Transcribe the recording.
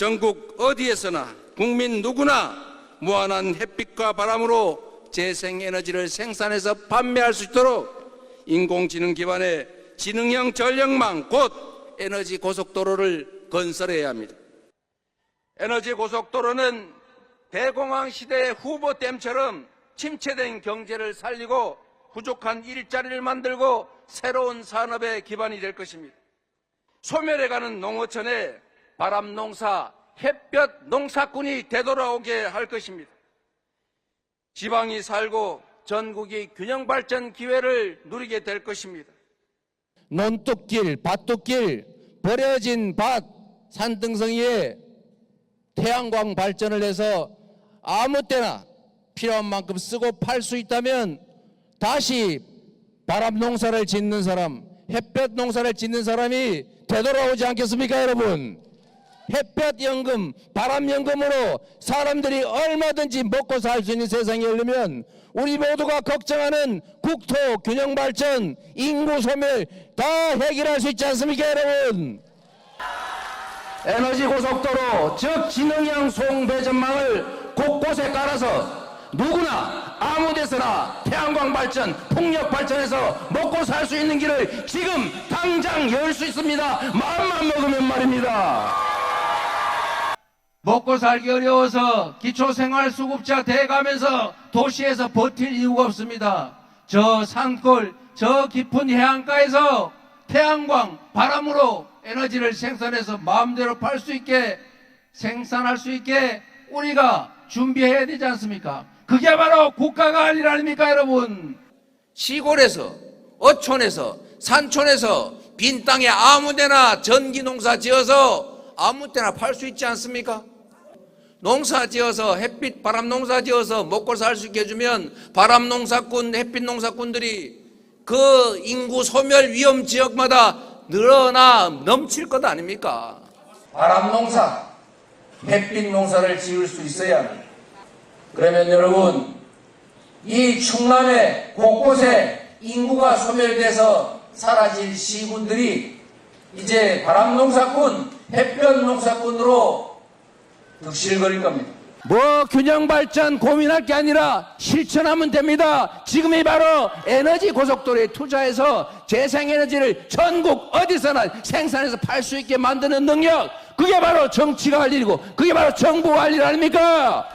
전국 어디에서나 국민 누구나 무한한 햇빛과 바람으로 재생에너지를 생산해서 판매할 수 있도록 인공지능 기반의 지능형 전력망 곧 에너지 고속도로를 건설해야 합니다. 에너지 고속도로는 대공황 시대의 후보댐처럼 침체된 경제를 살리고 부족한 일자리를 만들고 새로운 산업의 기반이 될 것입니다. 소멸해가는 농어촌에 바람 농사, 햇볕 농사꾼이 되돌아오게 할 것입니다. 지방이 살고 전국이 균형 발전 기회를 누리게 될 것입니다. 논뚝길, 밭뚝길, 버려진 밭, 산등성이에 태양광 발전을 해서 아무 때나 필요한 만큼 쓰고 팔 수 있다면 다시 바람 농사를 짓는 사람, 햇볕 농사를 짓는 사람이 되돌아오지 않겠습니까, 여러분? 햇볕 연금, 바람 연금으로 사람들이 얼마든지 먹고 살 수 있는 세상이 열리면 우리 모두가 걱정하는 국토 균형 발전, 인구 소멸 다 해결할 수 있지 않습니까, 여러분? 에너지 고속도로, 즉 지능형 송배전망을 곳곳에 깔아서 누구나 아무 데서나 태양광 발전, 풍력 발전해서 먹고 살 수 있는 길을 지금 당장 열 수 있습니다. 마음만 먹으면 말입니다. 먹고 살기 어려워서 기초생활수급자 돼가면서 도시에서 버틸 이유가 없습니다. 저 산골, 저 깊은 해안가에서 태양광, 바람으로 에너지를 생산해서 마음대로 팔 수 있게 생산할 수 있게 우리가 준비해야 되지 않습니까? 그게 바로 국가가 할 일 아닙니까, 여러분? 시골에서 어촌에서 산촌에서 빈 땅에 아무 데나 전기 농사 지어서 아무 때나 팔 수 있지 않습니까? 농사 지어서 햇빛 바람 농사 지어서 먹고 살 수 있게 해주면 바람 농사꾼 햇빛 농사꾼들이 그 인구 소멸 위험 지역마다 늘어나 넘칠 것 아닙니까? 바람 농사, 햇빛 농사를 지을 수 있어야. 그러면 여러분 이 충남의 곳곳에 인구가 소멸돼서 사라질 시군들이 이제 바람 농사꾼, 햇볕 농사꾼으로 득실거릴 겁니다. 뭐 균형 발전 고민할 게 아니라 실천하면 됩니다. 지금이 바로 에너지 고속도로에 투자해서 재생에너지를 전국 어디서나 생산해서 팔 수 있게 만드는 능력. 그게 바로 정치가 할 일이고 그게 바로 정부가 할 일 아닙니까?